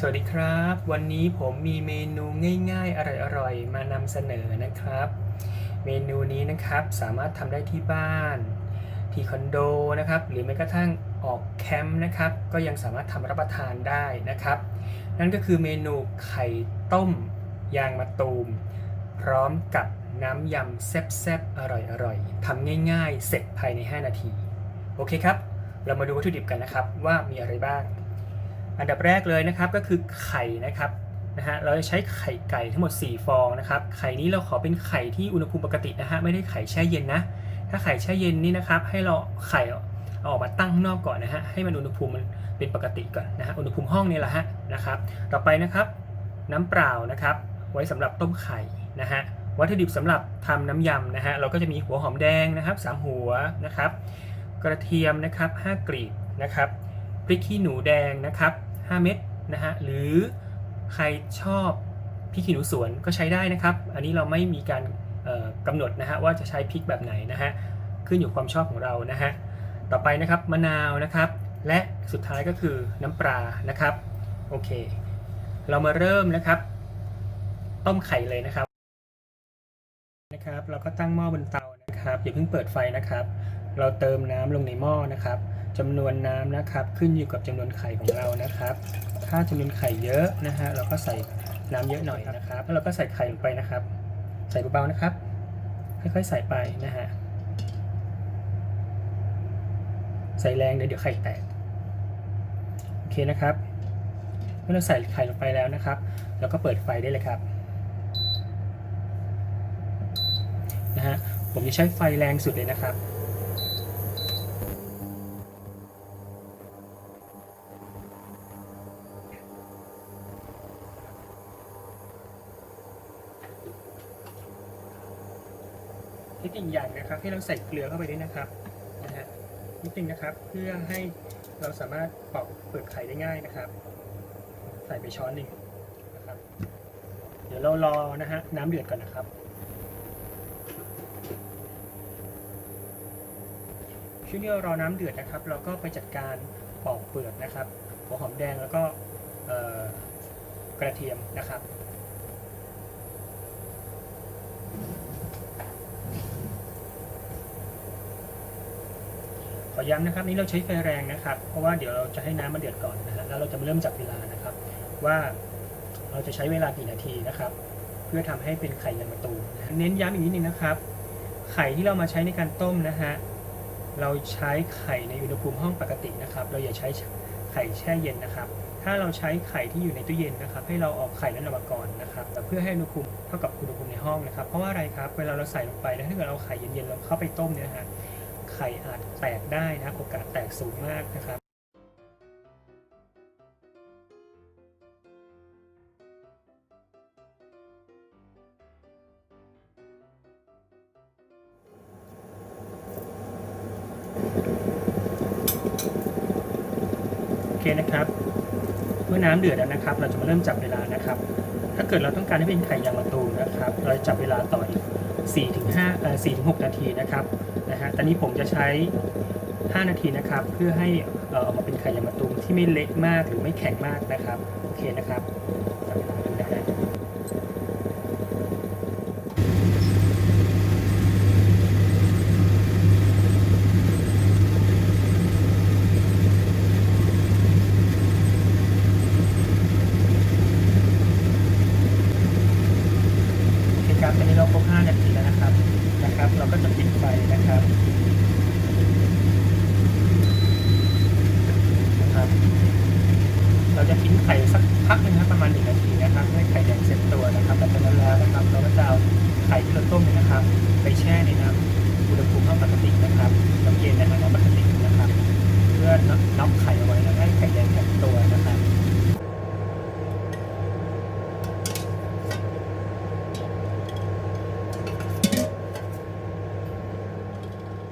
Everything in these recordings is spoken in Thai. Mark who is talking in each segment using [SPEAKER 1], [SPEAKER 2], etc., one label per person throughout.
[SPEAKER 1] สวัสดีครับ วันนี้ผมมีเมนูง่ายๆ อร่อยๆ มานำเสนอนะครับ เมนูนี้นะครับสามารถทำได้ที่บ้าน ที่คอนโดนะครับ หรือแม้กระทั่งออกแคมป์นะครับ ก็ยังสามารถทำรับประทานได้นะครับ นั่นก็คือเมนูไข่ต้มยางมะตูม พร้อมกับน้ำยำแซ่บๆ อร่อยๆทำง่ายๆ เสร็จภายใน 5 นาที โอเคครับ เรามาดูวัตถุดิบกันนะครับว่ามีอะไรบ้าง อันดับแรกเลยนะครับก็คือไข่นะครับนะฮะเราจะใช้ไข่ไก่ทั้งหมด 4 ฟองนะครับ ไข่นี้เราขอเป็นไข่ที่อุณหภูมิปกตินะฮะไม่ได้ไข่แช่เย็นนะ ถ้าไข่แช่เย็นนี่นะครับ ให้เราไข่เอาออกมาตั้งนอกก่อนนะฮะให้มันอุณหภูมิมันเป็นปกติก่อนนะฮะอุณหภูมิห้องนี่แหละฮะนะครับ ต่อไปนะครับน้ำเปล่านะครับ ไว้สำหรับต้มไข่นะฮะวัตถุดิบสำหรับทำน้ำยำนะฮะเราก็จะมีหัวหอมแดงนะครับสามหัวนะครับ กระเทียมนะครับ5กลีบนะครับพริกขี้หนูแดงนะครับ 5 เม็ดนะฮะหรือใครชอบพริกขี้หนูสวนก็ใช้ได้นะครับ อันนี้เราไม่มีการเอ่อกำหนดนะฮะว่าจะใช้พริกแบบไหนนะฮะขึ้นอยู่ความชอบของเรานะฮะต่อไปนะครับมะนาวนะครับ และสุดท้ายก็คือน้ำปลานะครับโอเค เรามาเริ่มนะครับ ต้มไข่เลยนะครับนะครับ เราก็ตั้งหม้อบนเตานะครับอย่าเพิ่งเปิดไฟนะครับ เราเติมน้ำลงในหม้อนะครับ จำนวนน้ำนะครับ ขึ้นอยู่กับจำนวนไข่ของเรานะครับ ถ้าจำนวนไข่เยอะนะฮะเราก็ใส่น้ำเยอะหน่อยนะครับ แล้วเราก็ใส่ไข่ลงไปนะครับ ใส่เบาๆนะครับ ค่อยๆใส่ไปนะฮะใส่แรงเดี๋ยวเดี๋ยวไข่แตกโอเคนะครับเมื่อเราใส่ไข่ลงไปแล้วนะครับเราก็เปิดไฟได้เลยครับนะฮะผมจะใช้ไฟแรงสุดเลยนะครับ เทคนิคอย่างนะครับ ให้เราใส่เกลือเข้าไปด้วยนะครับนะฮะนิดนึงนะครับเพื่อให้เราสามารถปอกเปลือกไข่ได้ง่ายนะครับ ใส่ไปช้อนหนึ่งนะครับ เดี๋ยวเรารอนะฮะน้ำเดือดก่อนนะครับช่วงที่เรารอน้ำเดือดนะครับ เราก็ไปจัดการปอกเปลือกนะครับหัวหอมแดงแล้วก็กระเทียมนะครับ ย้ำนะครับนี่เราใช้ไฟแรงนะครับ เพราะว่าเดี๋ยวเราจะให้น้ำมันเดือดก่อนนะฮะแล้วเราจะเริ่มจับเวลานะครับ ว่าเราจะใช้เวลากี่นาทีนะครับ เพื่อทำให้เป็นไข่ยางมะตูนะเน้นย้ำอีกนิดนึงนะครับ ไข่ที่เรามาใช้ในการต้มนะฮะเราใช้ไข่ในอุณหภูมิห้องปกตินะครับ เราอย่าใช้ไข่แช่เย็นนะครับ ถ้าเราใช้ไข่ที่อยู่ในตู้เย็นนะครับ ให้เราออกไข่นั้นออกมาก่อนนะครับ เพื่อให้อุณหภูมิเท่ากับอุณหภูมิในห้องนะครับ เพราะว่าอะไรครับ เวลาเราใส่ลงไปแล้วถ้าเกิดเราไข่เย็นๆเราเข้าไปต้มเนี่ยนะฮะ ไข่อาจแตกได้นะโอกาสแตกสูงมากนะครับโอเคนะครับเมื่อน้ำเดือดแล้วนะครับ เราจะมาเริ่มจับเวลานะครับ ถ้าเกิดเราต้องการให้เป็นไข่ยางมะตูมนะครับ เราจะจับเวลาต่ออีก 4ถึง5เอ่อ4ถึง6นาทีนะครับนะฮะตอนนี้ผมจะใช้ 5 นาทีนะครับ เพื่อให้เอ่อออกมาเป็นไข่ยางมะตูมที่ไม่เละมากหรือไม่แข็งมากนะครับ โอเคนะครับจับเวลาดูนะฮะโอเคครับตอนนี้เราครบ5นาทีแล้วนะครับนะครับ เราก็จะปิดไฟนะครับนะครับ เราจะทิ้งไข่สักพักหนึงครับประมาณหนึ่งนาทีนะครับให้ไข่แดงเสร็จตัวนะครับแต่จากนั้นแล้วนะครับ เราก็จะเอาไข่ที่เราต้มเนี่ยนะครับ ไปแช่ในน้ำอุณหภูมิเท่าปกตินะครับน้ำปกตินะครับ เพื่อน็อกไข่เอาไว้แล้วให้ไข่แดงแข็งตัวนะครับ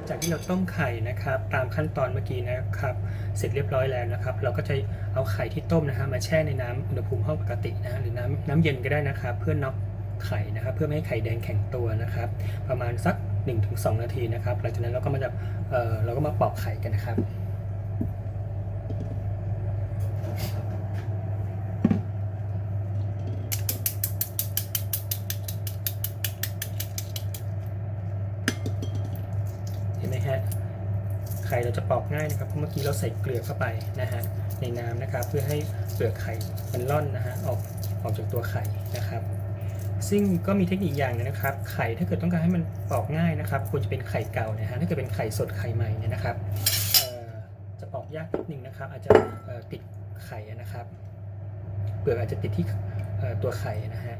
[SPEAKER 1] จาก ที่เราต้มไข่นะครับ ตามขั้นตอนเมื่อกี้นะครับ เสร็จเรียบร้อยแล้วนะครับ เราก็จะเอาไข่ที่ต้มนะฮะมาแช่ในน้ำอุณหภูมิห้องปกตินะหรือน้ำน้ำเย็นก็ได้นะครับ เพื่อน็อกไข่นะครับ เพื่อไม่ให้ไข่แดงแข็งตัวนะครับ ประมาณสัก 1-2 นาทีนะครับหลังจากนั้นเราก็มาจะเออเราก็มาปอกไข่กันนะครับ ไข่เราจะปอกง่ายนะครับเพราะเมื่อกี้เราใส่เกลือเข้าไปนะฮะในน้ำนะครับ เพื่อให้เปลือกไข่มันล่อนนะฮะออกออกจากตัวไข่นะครับ ซึ่งก็มีเทคนิคอย่างหนึงนะครับ ไข่ถ้าเกิดต้องการให้มันปอกง่ายนะครับควรจะเป็นไข่เก่านะฮะถ้าเกิดเป็นไข่สดไข่ใหม่เนี่ยนะครับจะปอกยากนิดนึงนะครับ อาจจะติดไข่นะครับ เปลือกอาจจะติดที่ตัวไข่นะฮะ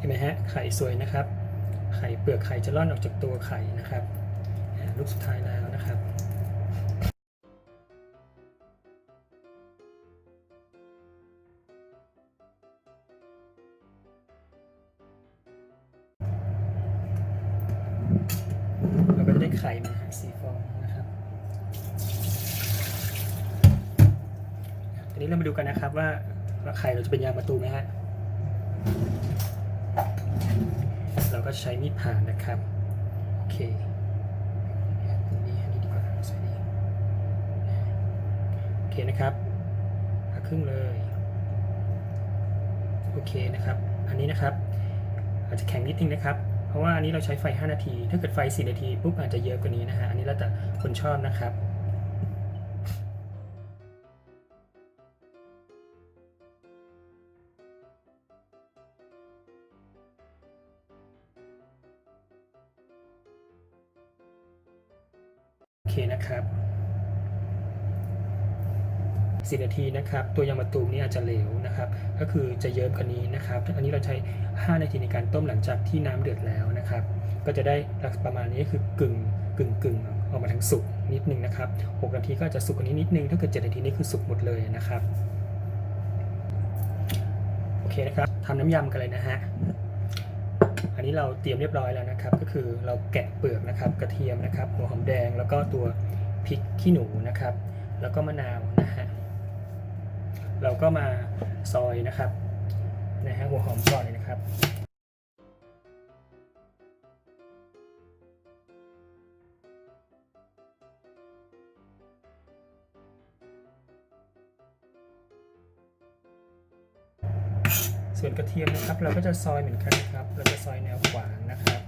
[SPEAKER 1] เห็นไหมฮะไข่สวยนะครับ ไข่เปลือกไข่จะร่อนออกจากตัวไข่นะครับลูกสุดท้ายแล้วนะครับเราก็จะได้ไข่มาสีฟองนะครับทีนี้เรามาดูกันนะครับว่าไข่เราจะเป็นยางมะตูไหมฮะ เราก็ใช้มีดผ่านนะครับ โอเคอันนี้อันนี้ดีกว่าใส่ดีโอเคนะครับผ่าครึ่งเลย โอเคนะครับ อันนี้นะครับ อาจจะแข็งนิดนึงนะครับ เพราะว่าอันนี้เราใช้ไฟ 5 นาที ถ้าเกิดไฟ 4 นาทีปุ๊บอาจจะเยอะกว่านี้นะฮะ อันนี้แล้วแต่คนชอบนะครับ เคนะครับสินาทีนะครับ ตัวยางมะตูมนี่อาจจะเหลวนะครับ ก็คือจะเยิ้มกว่านี้นะครับ อันนี้เราใช้ 5 นาทีในการต้มหลังจากที่น้ำเดือดแล้วนะครับ ก็จะได้ลักษณะประมาณนี้คือกึ่งกึ่งกึ่งออกมาทางสุกนิดนึงนะครับ 6 นาทีก็จจะสุกกว่านี้นิดนึง ถ้าเกิด 7 นาทีนี่คือสุกหมดเลยนะครับ โอเคนะครับทำน้ำยำกันเลยนะฮะ อันนี้เราเตรียมเรียบร้อยแล้วนะครับ ก็คือเราแกะเปลือกนะครับ กระเทียมนะครับ หัวหอมแดงแล้วก็ตัวพริกขี้หนูนะครับ แล้วก็มะนาวนะฮะเราก็มาซอยนะครับนะฮะหัวหอมก่อนเลยนะครับ ส่วนกระเทียมนะครับ เราก็จะซอยเหมือนกันนะครับ เราจะซอยแนวขวางนะครับ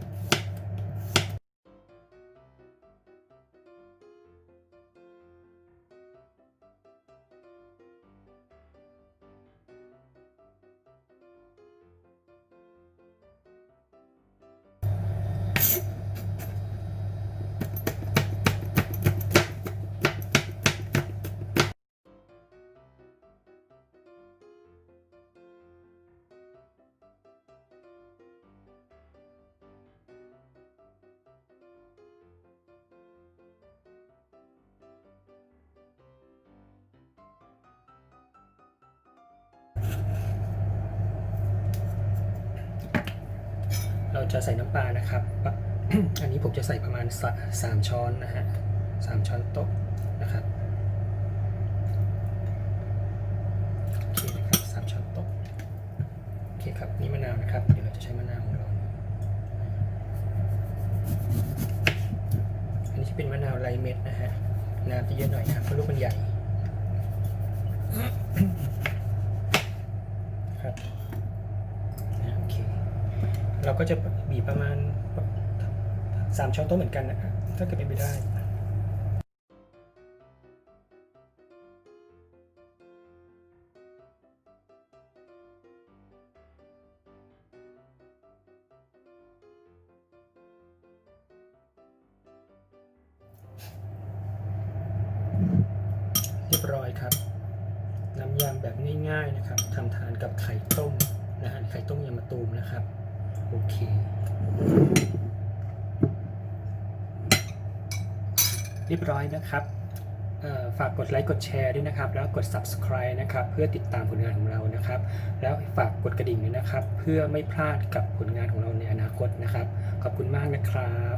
[SPEAKER 1] เราจะใส่น้ำปลานะครับ อันนี้ผมจะใส่ประมาณสามช้อนนะฮะสามช้อนโต๊ะนะครับโอเคนะครับสามช้อนโต๊ะโอเคครับนี่มะนาวนะครับ เดี๋ยวเราจะใช้มะนาวของเราอันนี้จะเป็นมะนาวไรเม็ดนะฮะน้ำจะเยอะหน่อยนะครับเพราะลูกมันใหญ่ ครับนะโอเค เรา ก็จะบีบประมาณสามช้อนโต๊ะเหมือนกันนะครับถ้าเกิดเป็นไปได้เรียบร้อยครับ น้ำยำแบบง่ายๆนะครับทำทานกับไข่ต้มนะฮะไข่ต้มยำมะตูมนะครับ โอเค เรียบร้อยนะครับฝากกดไลค์กดแชร์ด้วยนะครับ แล้วกด subscribe นะครับ เพื่อติดตามผลงานของเรานะครับ แล้วฝากกดกระดิ่งด้วยนะครับ เพื่อไม่พลาดกับผลงานของเราในอนาคตนะครับ ขอบคุณมากนะครับ